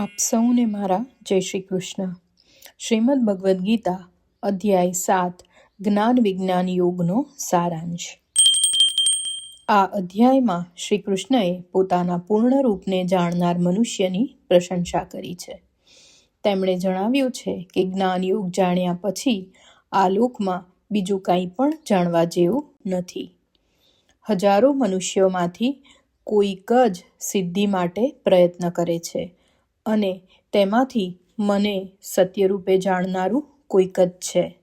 આપ સૌને મારા જય શ્રી કૃષ્ણ. શ્રીમદ ભગવદ્ ગીતા, અધ્યાય સાત, જ્ઞાન વિજ્ઞાન યોગનો સારાંશ. આ અધ્યાયમાં શ્રી કૃષ્ણએ પોતાના પૂર્ણ રૂપને જાણનાર મનુષ્યની પ્રશંસા કરી છે. તેમણે જણાવ્યું છે કે જ્ઞાન યોગ જાણ્યા પછી આ લોકમાં બીજું કંઈ પણ જાણવા જેવું નથી. હજારો મનુષ્યોમાંથી કોઈક જ સિદ્ધિ માટે પ્રયત્ન કરે છે. અને તેમાંથી મને સત્યરૂપે જાણનારું કોઈક જ છે.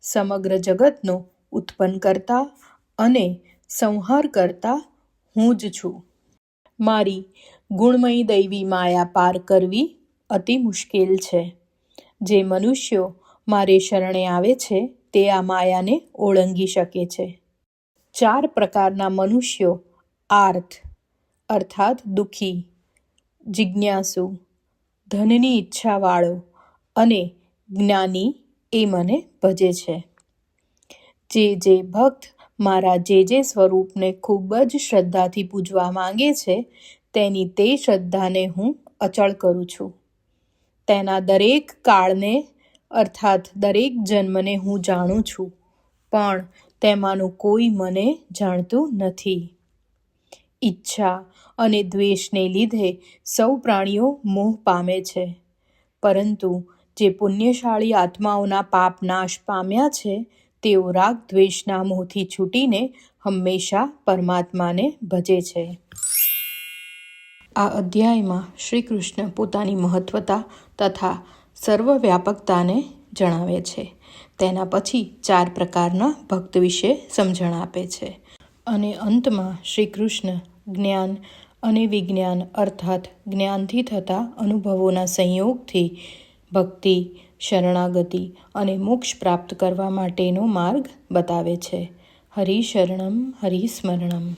સમગ્ર જગતનો ઉત્પન્ન કરતા અને સંહાર કરતા હું જ છું. મારી ગુણમયી દૈવી માયા પાર કરવી અતિ મુશ્કેલ છે. જે મનુષ્યો મારે શરણે આવે છે, તે આ માયાને ઓળંગી શકે છે. ચાર પ્રકારના મનુષ્યો આર્થ, અર્થાત દુઃખી જિજ્ઞાસુ, ધનની ઈચ્છાવાળો અને જ્ઞાની એ મને ભજે છે. જે જે ભક્ત મારા જે જે સ્વરૂપને ખૂબ જ શ્રદ્ધાથી પૂજવા માંગે છે, તેની તે શ્રદ્ધાને હું અચળ કરું છું. તેના દરેક કાળને, અર્થાત દરેક જન્મને હું જાણું છું, પણ તેમાંનું કોઈ મને જાણતું નથી. ઈચ્છા અને દ્વેષને લીધે સૌ પ્રાણીઓ મોહ પામે છે. પરંતુ જે પુણ્યશાળી આત્માઓના પાપ નાશ પામ્યા છે, તેઓ રાગ દ્વેષના મોહથી છૂટીને હંમેશા પરમાત્માને ભજે છે. આ અધ્યાયમાં શ્રી કૃષ્ણ પોતાની મહત્વતા તથા સર્વવ્યાપકતાને જણાવે છે. તેના પછી ચાર પ્રકારના ભક્ત વિશે સમજણ આપે છે. અને અંતમાં શ્રી કૃષ્ણ જ્ઞાન અને વિજ્ઞાન અર્થાત જ્ઞાનથી થતા અનુભવોના સંયોગથી ભક્તિ, શરણાગતિ અને મોક્ષ પ્રાપ્ત કરવા માટેનો માર્ગ બતાવે છે. હરિ શરણમ હરિ સ્મરણમ